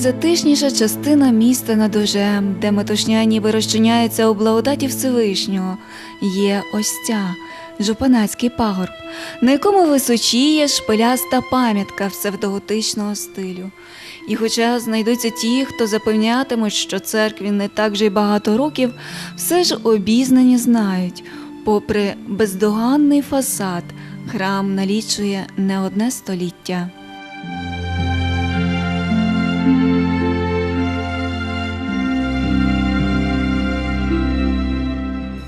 Найзатишніша частина міста над Ужем, де метушня ніби розчиняється у благодаті Всевишнього, є ось ця Жупанацький пагорб, на якому височіє шпиляста пам'ятка псевдоготичного стилю. І хоча знайдуться ті, хто запевнятимуть, що церкві не так же й багато років, все ж обізнані знають, попри бездоганний фасад, храм налічує не одне століття.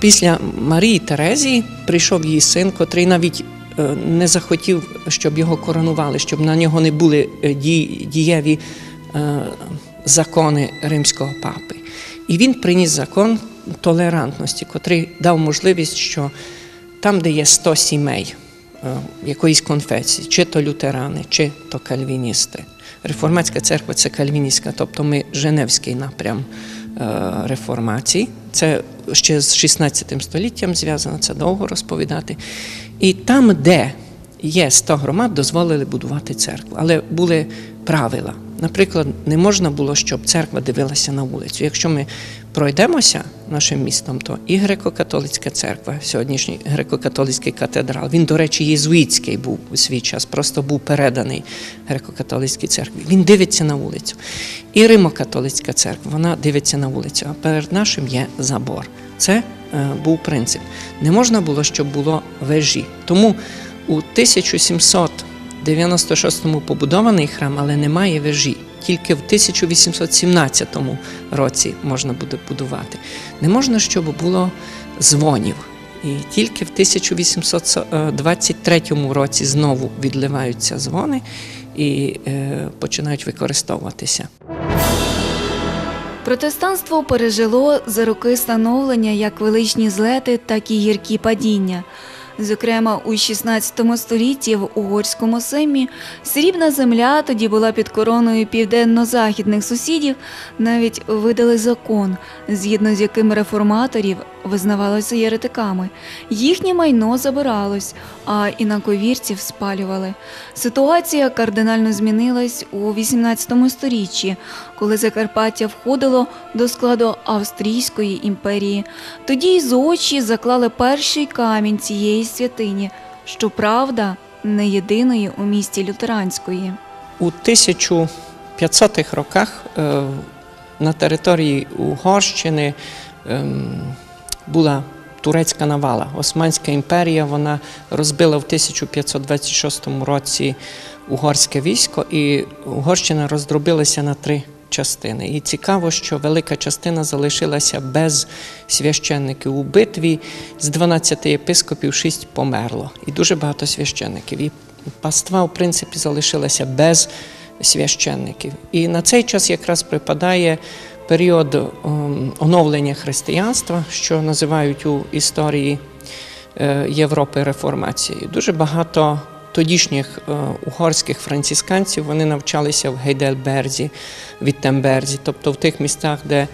Після Марії Терезії прийшов її син, котрий навіть е, не захотів, щоб його коронували, щоб на нього не були е, дієві е, закони римського папи. І він приніс закон толерантності, котрий дав можливість, що там, де є 100 сімей якоїсь конфесії, чи то лютерани, чи то кальвіністи. Реформатська церква це кальвіністська, тобто ми Женевський напрям реформації. Це ще з 16 століттям зв'язано, це довго розповідати. І там, де є 100 громад, дозволили будувати церкву. Але були правила. Наприклад, не можна було, щоб церква дивилася на вулицю. Якщо ми пройдемося нашим містом, то і греко-католицька церква, сьогоднішній греко-католицький катедрал, він, до речі, єзуїтський був у свій час, просто був переданий греко-католицькій церкві. Він дивиться на вулицю. І Римо-католицька церква, вона дивиться на вулицю, а перед нашим є забор. Це е, був принцип. Не можна було, щоб було вежі. Тому у 1796-му побудований храм, але немає вежі. Тільки в 1817 році можна буде будувати. Не можна, щоб було дзвонів. І тільки в 1823 році знову відливаються дзвони і е, починають використовуватися. Протестанство пережило за роки становлення як величні злети, так і гіркі падіння. Зокрема, у 16 столітті в угорському семі срібна земля тоді була під короною південно-західних сусідів, навіть видали закон, згідно з яким реформаторів визнавалося єретиками. Їхнє майно забиралось, а інаковірців спалювали. Ситуація кардинально змінилась у 18 сторіччі, коли Закарпаття входило до складу Австрійської імперії. Тоді й зодчі заклали перший камінь цієї святині, щоправда, не єдиної у місті лютеранської. У 1500-х роках е, на території Угорщини ем, була турецька навала. Османська імперія вона розбила в 1526 році угорське військо, і Угорщина роздробилася на три частини. І цікаво, що велика частина залишилася без священників у битві. З 12 єпископів 6 померло, і дуже багато священників. І паства, в принципі, залишилася без священників. І на цей час якраз припадає період ем, оновлення християнства, що називають у історії е, Європи реформацією. Дуже багато тодішніх е, угорських францисканців вони навчалися в Гейдельберзі, Віттенберзі, тобто в тих містах, де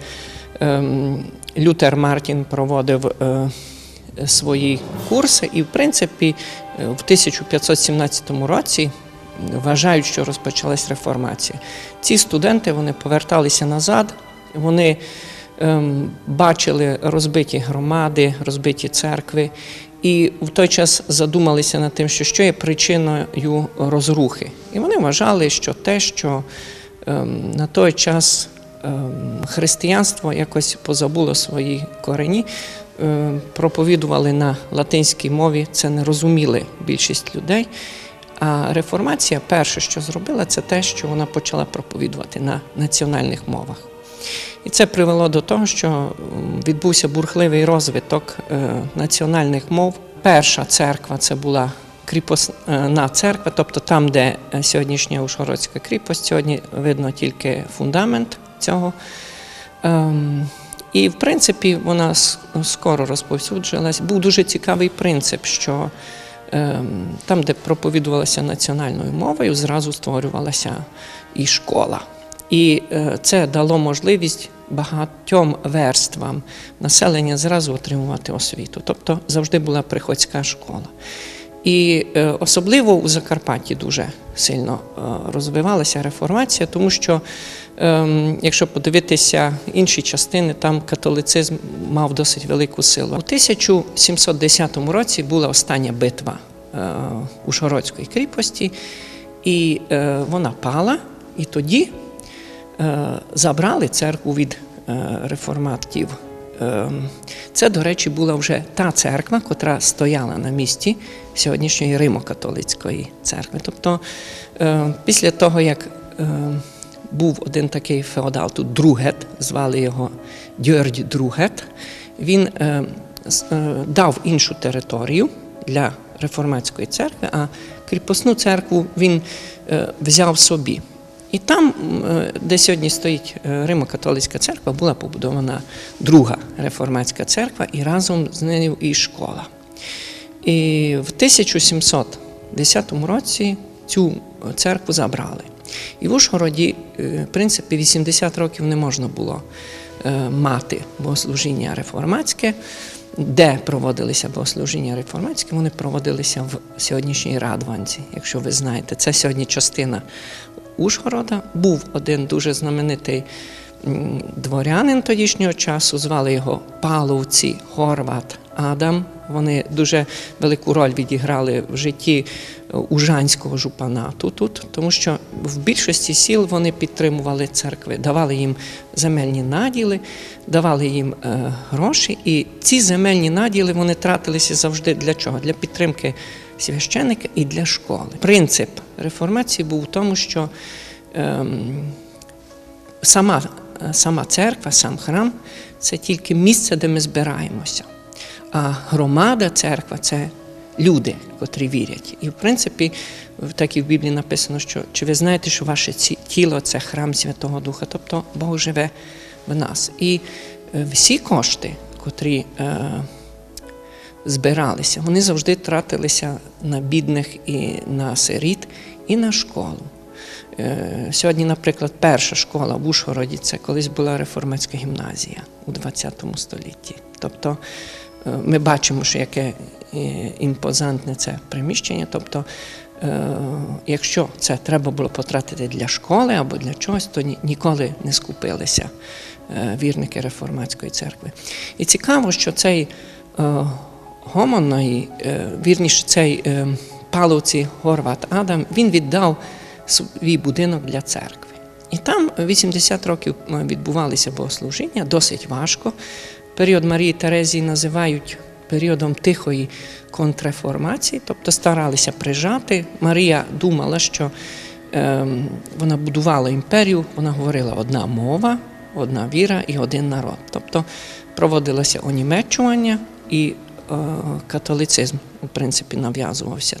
ем, Лютер Мартін проводив е, свої курси, і в принципі в 1517 році вважають, що розпочалась реформація. Ці студенти вони поверталися назад, вони ем, бачили розбиті громади, розбиті церкви, і в той час задумалися над тим, що, що є причиною розрухи. І вони вважали, що те, що ем, на той час ем, християнство якось позабуло свої корені, ем, проповідували на латинській мові, це не розуміли більшість людей. А реформація перше, що зробила, це те, що вона почала проповідувати на національних мовах. І це привело до того, що відбувся бурхливий розвиток е, національних мов. Перша церква це була кріпосна церква, тобто там, де е, сьогоднішня Ушгородська кріпость, сьогодні видно тільки фундамент цього. Ем, І, в принципі, вона скоро розповсюджилась. Був дуже цікавий принцип, що ем, там, де проповідувалася національною мовою, зразу створювалася і школа. І е, це дало можливість багатьом верствам населення зразу отримувати освіту. Тобто завжди була приходська школа. І е, особливо у Закарпатті дуже сильно е, розвивалася реформація, тому що, ем, якщо подивитися інші частини, там католицизм мав досить велику силу. У 1710 році була остання битва е, Ужгородської кріпості, і вона пала, і тоді забрали церкву від е, реформатів. Ем, Це, до речі, була вже та церква, котра стояла на місці сьогоднішньої Римо-католицької церкви. Тобто, е, після того, як е, був один такий феодал, тут Другет, звали його Дьордь Другет, він е, е, дав іншу територію для реформатської церкви, а кріпосну церкву він е, взяв собі. І там, е, де сьогодні стоїть е, Римо-католицька церква, була побудована друга реформатська церква, і разом з нею і школа. І в 1710 році цю церкву забрали. І в Ужгороді, е, в принципі, 80 років не можна було е, мати богослужіння реформатське. Де проводилися богослужіння реформатські, вони проводилися в сьогоднішній Радванці, якщо ви знаєте. Це сьогодні частина Ужгорода. Був один дуже знаменитий дворянин тодішнього часу, звали його Паловці Хорват Адам. Вони дуже велику роль відіграли в житті е, Ужанського жупанату тут, тому що в більшості сіл вони підтримували церкви, давали їм земельні наділи, давали їм е, гроші. І ці земельні наділи вони тратилися завжди для чого? Для підтримки священика і для школи. Принцип реформації був в тому, що ем, сама, сама церква, сам храм це тільки місце, де ми збираємося. А громада церква це люди, котрі вірять. І в принципі, так і в Біблії написано, що чи ви знаєте, що ваше тіло це храм Святого Духа, тобто Бог живе в нас. І е, всі кошти, котрі е, збиралися, вони завжди тратилися на бідних і на сиріт, і на школу. Е, Сьогодні, наприклад, перша школа в Ужгороді це колись була реформатська гімназія у ХХ столітті. Тобто е, ми бачимо, що яке е, імпозантне це приміщення. Тобто, якщо це треба було потратити для школи або для чогось, то ніколи не скупилися вірники реформатської церкви. І цікаво, що цей гомонної, е, вірніше, цей е, паловці Горват Адам, він віддав свій будинок для церкви. І там 80 років е, відбувалися богослужіння, досить важко. Період Марії Терезії називають періодом тихої контрреформації, тобто старалися прижати. Марія думала, що ем, вона будувала імперію, вона говорила одна мова, одна віра і один народ. Тобто проводилося онімечування і католицизм, в принципі, нав'язувався.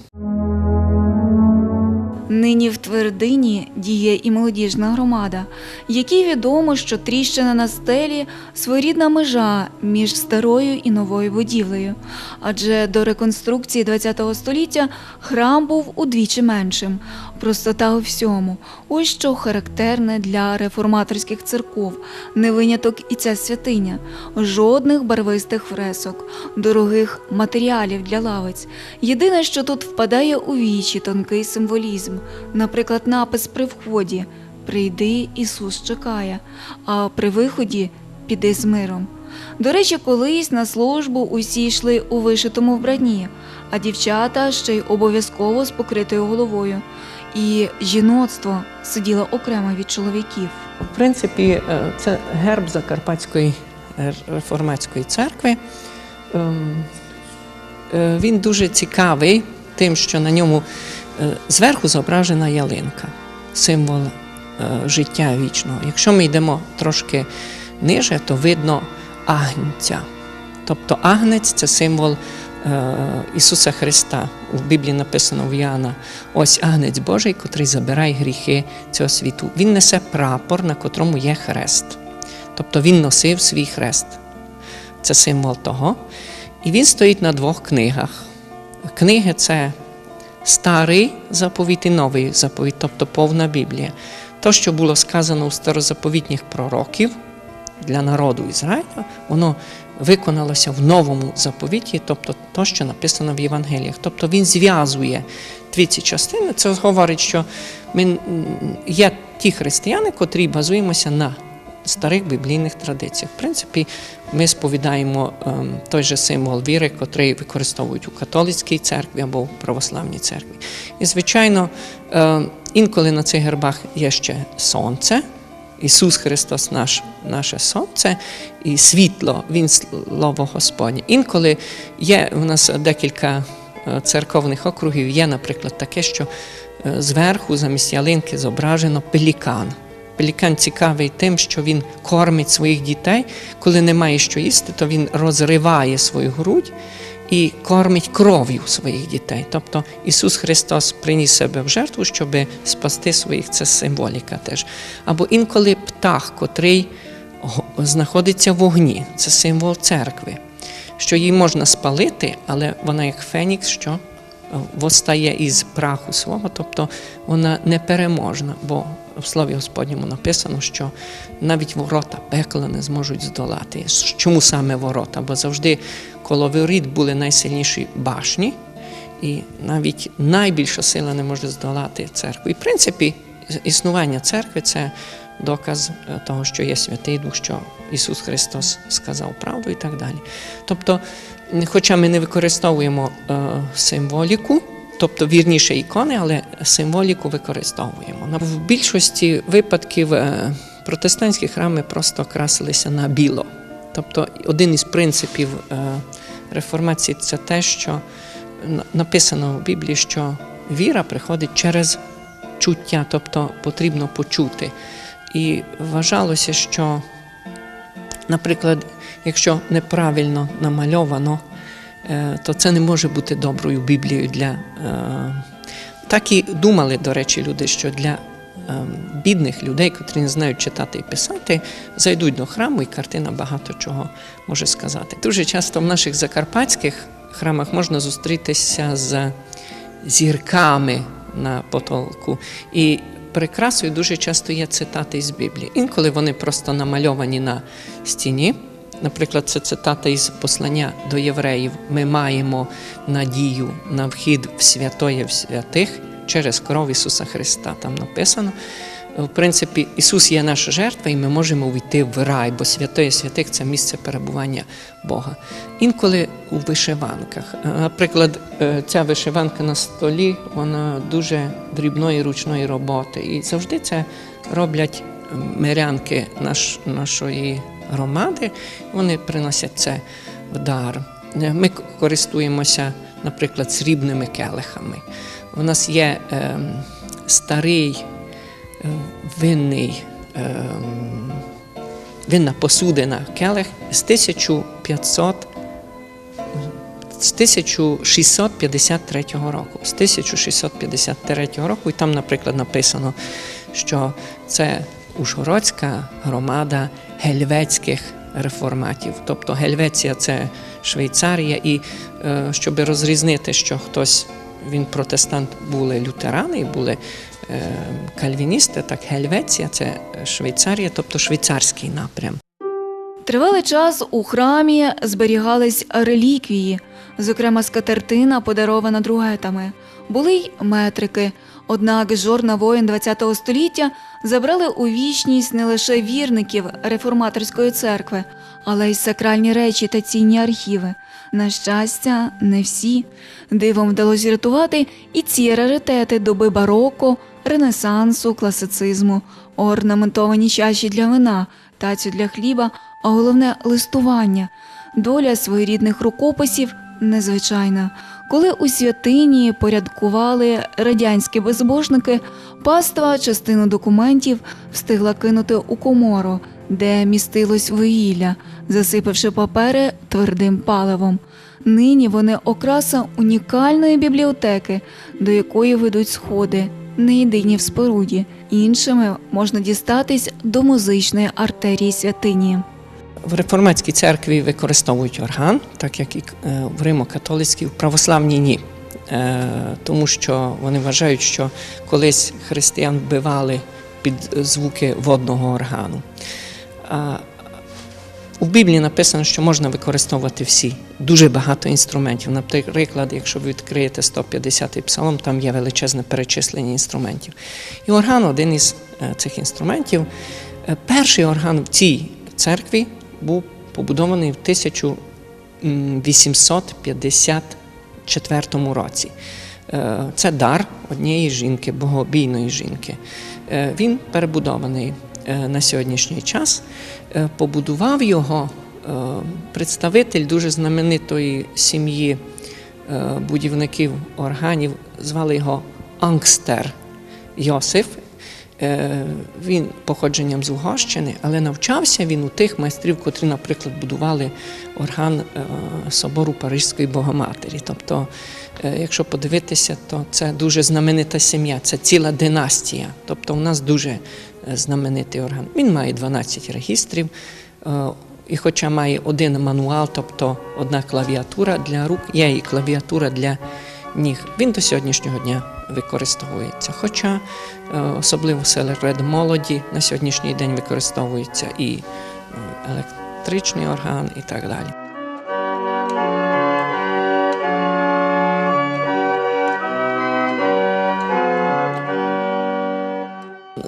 Нині в твердині діє і молодіжна громада, якій відомо, що тріщина на стелі своєрідна межа між старою і новою будівлею. Адже до реконструкції ХХ століття храм був удвічі меншим. Простота у всьому, ось що характерне для реформаторських церков, не виняток і ця святиня, жодних барвистих фресок, дорогих матеріалів для лавиць. Єдине, що тут впадає у вічі тонкий символізм, наприклад, напис при вході Прийди, Ісус чекає, а при виході піди з миром. До речі, колись на службу усі йшли у вишитому вбранні, а дівчата ще й обов'язково з покритою головою. І жіноцтво сиділо окремо від чоловіків. В принципі, е, це герб Закарпатської е, реформатської церкви. Ем, е, Він дуже цікавий тим, що на ньому зверху зображена ялинка, символ е, життя вічного. Якщо ми йдемо трошки ниже, то видно агнця. Тобто агнець це символ е, Ісуса Христа. У Біблії написано в Яна: ось агнець Божий, котрий забирає гріхи цього світу. Він несе прапор, на котрому є хрест. Тобто він носив свій хрест. Це символ того. І він стоїть на двох книгах. Книги це старий заповіт і новий заповіт, тобто повна Біблія. То, що було сказано у старозаповітніх пророків для народу Ізраїля, воно виконалося в новому заповіті, тобто то, що написано в Євангеліях. Тобто він зв'язує дві ці частини. Це говорить, що ми є ті християни, котрі базуємося на старих біблійних традиціях. В принципі, ми сповідаємо ем, той же символ віри, котрий використовують у католицькій церкві або в православній церкві. І, звичайно, е, інколи на цих гербах є ще сонце. Ісус Христос наш, наше сонце і світло, Він слово Господнє. Інколи є у нас декілька е, церковних округів, є, наприклад, таке, що е, зверху замість ялинки зображено пелікан. Пелікан цікавий тим, що він кормить своїх дітей. Коли немає що їсти, то він розриває свою грудь і кормить кров'ю своїх дітей. Тобто Ісус Христос приніс себе в жертву, щоб спасти своїх. Це символіка теж. Або інколи птах, котрий знаходиться в вогні, це символ церкви. Що її можна спалити, але вона як фенікс, що восстає із праху свого, тобто вона непереможна, бо в Слові Господньому написано, що навіть ворота пекла не зможуть здолати. Чому саме ворота? Бо завжди коло воріт були найсильніші башні, і навіть найбільша сила не може здолати церкву. І в принципі, існування церкви це доказ е, того, що є Святий Дух, що Ісус Христос сказав правду і так далі. Тобто, хоча ми не використовуємо е, символіку, тобто вірніше ікони, але символіку використовуємо. В більшості випадків е, протестантські храми просто красилися на біло. Тобто, один із принципів е, реформації це те, що написано в Біблії, що віра приходить через чуття, тобто потрібно почути. І вважалося, що, наприклад, якщо неправильно намальовано, то це не може бути доброю Біблією для. е, Так і думали, до речі, люди, що для е, бідних людей, котрі не знають читати і писати, зайдуть до храму, і картина багато чого може сказати. Дуже часто в наших закарпатських храмах можна зустрітися з зірками на потолку. І прикрасою дуже часто є цитати із Біблії. Інколи вони просто намальовані на стіні. Наприклад, це цитата із послання до євреїв. Ми маємо надію на вхід в святоє в святих через кров Ісуса Христа. Там написано. В принципі, Ісус є наша жертва, і ми можемо увійти в рай, бо святоє святих це місце перебування Бога. Інколи у вишиванках. Наприклад, е, ця вишиванка на столі, вона дуже дрібної ручної роботи. І завжди це роблять мирянки наш, нашої громади. Вони приносять це в дар. Ми користуємося, наприклад, срібними келихами. У нас є е, старий е, винний. Е, винна посудина келих з 1500 з 1653 року. З 1653 року, і там, наприклад, написано, що це Ужгородська громада гельветських реформатів. Тобто Гельвеція це Швейцарія, і е, щоб розрізнити, що хтось він протестант, були лютерани, були е, кальвіністи, так Гельвеція це Швейцарія, тобто швейцарський напрям. Тривалий час у храмі зберігались реліквії, зокрема скатертина, подарована другетами. Були й метрики. Однак жорна воїн ХХ століття забрали у вічність не лише вірників реформаторської церкви, але й сакральні речі та цінні архіви. На щастя, не всі. Дивом вдалося рятувати і ці раритети доби бароко, ренесансу, класицизму, орнаментовані чаші для вина, тацю для хліба, а головне листування. Доля своєрідних рукописів незвичайна. Коли у святині порядкували радянські безбожники, паства частину документів встигла кинути у комору, де містилось вугілля, засипавши папери твердим паливом. Нині вони окраса унікальної бібліотеки, до якої ведуть сходи, не єдині в споруді. Іншими можна дістатись до музичної артерії святині. В реформатській церкві використовують орган, так як і е, в Римо-католицькій, в православній ні. Е, Тому що вони вважають, що колись християн вбивали під звуки водного органу. У Біблії написано, що можна використовувати всі дуже багато інструментів. Наприклад, якщо ви відкриєте 150-й псалом, там є величезне перечислення інструментів. І орган один із е, цих інструментів. Е, Перший орган в цій церкві був побудований в 1854 році. Е, Це дар однієї жінки, богобійної жінки. Е, Він перебудований е, на сьогоднішній час. Побудував його представитель дуже знаменитої сім'ї будівників органів, звали його Ангстер Йосиф. Е, Він походженням з Угорщини, але навчався він у тих майстрів, котрі, наприклад, будували орган е, собору Паризької Богоматері. Тобто, е, якщо подивитися, то це дуже знаменита сім'я, це ціла династія. Тобто, у нас дуже знаменитий орган. Він має 12 регістрів. І хоча має один мануал, тобто одна клавіатура для рук, є і клавіатура для ніг. Він до сьогоднішнього дня використовується. Хоча е, особливо серед молоді на сьогоднішній день використовується і е, електричний орган, і так далі.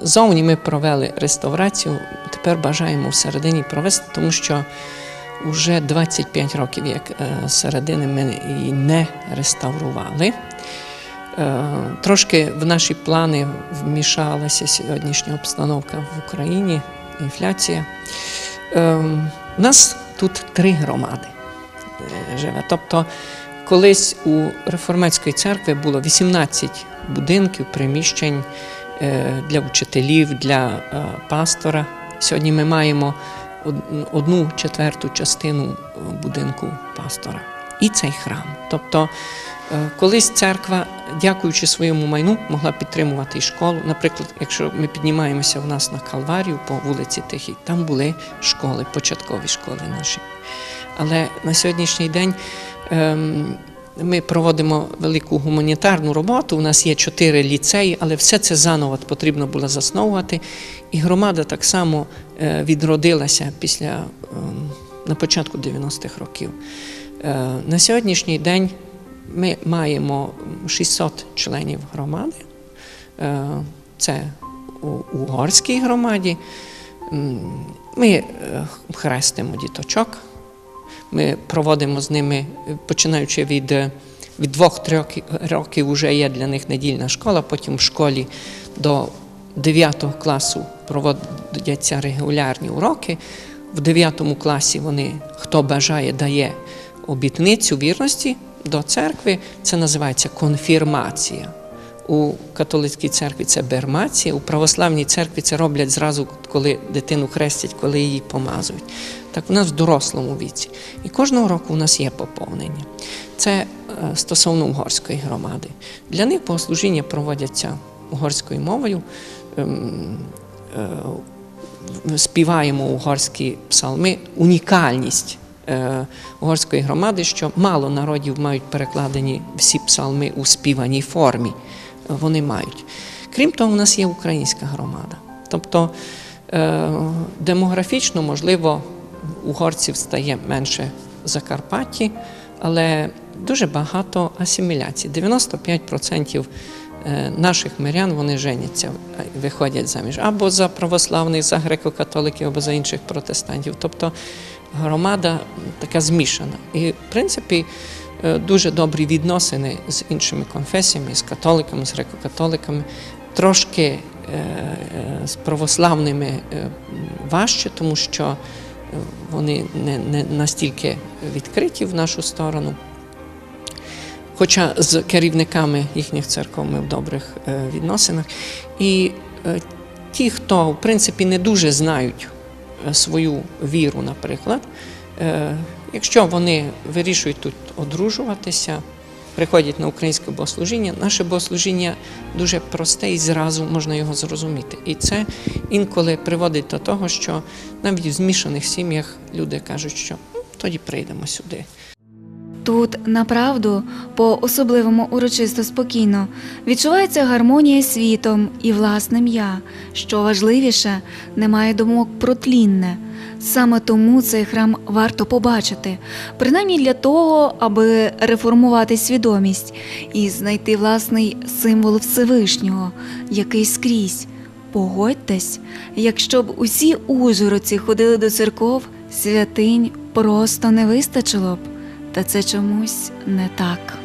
Зовні ми провели реставрацію. Тепер бажаємо всередині провести, тому що вже 25 років, як е, середини ми її не реставрували. Е, Трошки в наші плани вмішалася сьогоднішня обстановка в Україні, інфляція. Е, У нас тут три громади живе. Тобто, колись у реформатської церкви було 18 будинків, приміщень для вчителів, для пастора. Сьогодні ми маємо одну четверту частину е, будинку пастора і цей храм. Тобто, е, колись церква, дякуючи своєму майну, могла підтримувати і школу. Наприклад, якщо ми піднімаємося у нас на Калварію по вулиці Тихій, там були школи, початкові школи наші. Але на сьогоднішній день ем, ми проводимо велику гуманітарну роботу. У нас є чотири ліцеї, але все це заново потрібно було засновувати. І громада так само е, відродилася після ем, на початку 90-х років. Е, На сьогоднішній день ми маємо 600 членів громади. Е, Це у угорській громаді. Ми хрестимо діточок. Ми проводимо з ними, починаючи від, від двох-трьох років, років вже є для них недільна школа, потім в школі до 9 класу проводяться регулярні уроки. В 9 класі вони, хто бажає, дає обітницю вірності до церкви. Це називається конфірмація. У католицькій церкві це бермація, у православній церкві це роблять зразу, коли дитину хрестять, коли її помазують. Так у нас в дорослому віці. І кожного року у нас є поповнення. Це е, стосовно угорської громади. Для них богослужіння проводяться угорською мовою. Ем, е, Співаємо угорські псалми, унікальність е, угорської громади, що мало народів мають перекладені всі псалми у співаній формі. Вони мають. Крім того, у нас є українська громада. Тобто е, демографічно, можливо, угорців стає менше в Закарпатті, але дуже багато асиміляцій. 95% е, наших мирян вони женяться, е, виходять заміж або за православних, за греко-католиків, або за інших протестантів. Тобто громада така змішана. І, в принципі, е, дуже добрі відносини з іншими конфесіями, з католиками, з греко-католиками. Трошки е, е, з православними е, важче, тому що е, вони не, не настільки відкриті в нашу сторону. Хоча з керівниками їхніх церков ми в добрих е, відносинах. І е, ті, хто в принципі не дуже знають е, свою віру, наприклад, якщо вони вирішують тут одружуватися, приходять на українське богослужіння, наше богослужіння дуже просте і зразу можна його зрозуміти. І це інколи приводить до того, що навіть в змішаних сім'ях люди кажуть, що «Ну, тоді прийдемо сюди. Тут направду по-особливому урочисто спокійно відчувається гармонія світом і власним я. Що важливіше, немає думок про тлінне. Саме тому цей храм варто побачити, принаймні для того, аби реформувати свідомість і знайти власний символ Всевишнього, який скрізь. Погодьтесь, якщо б усі ужгородці ходили до церков, святинь просто не вистачило б. Та це чомусь не так.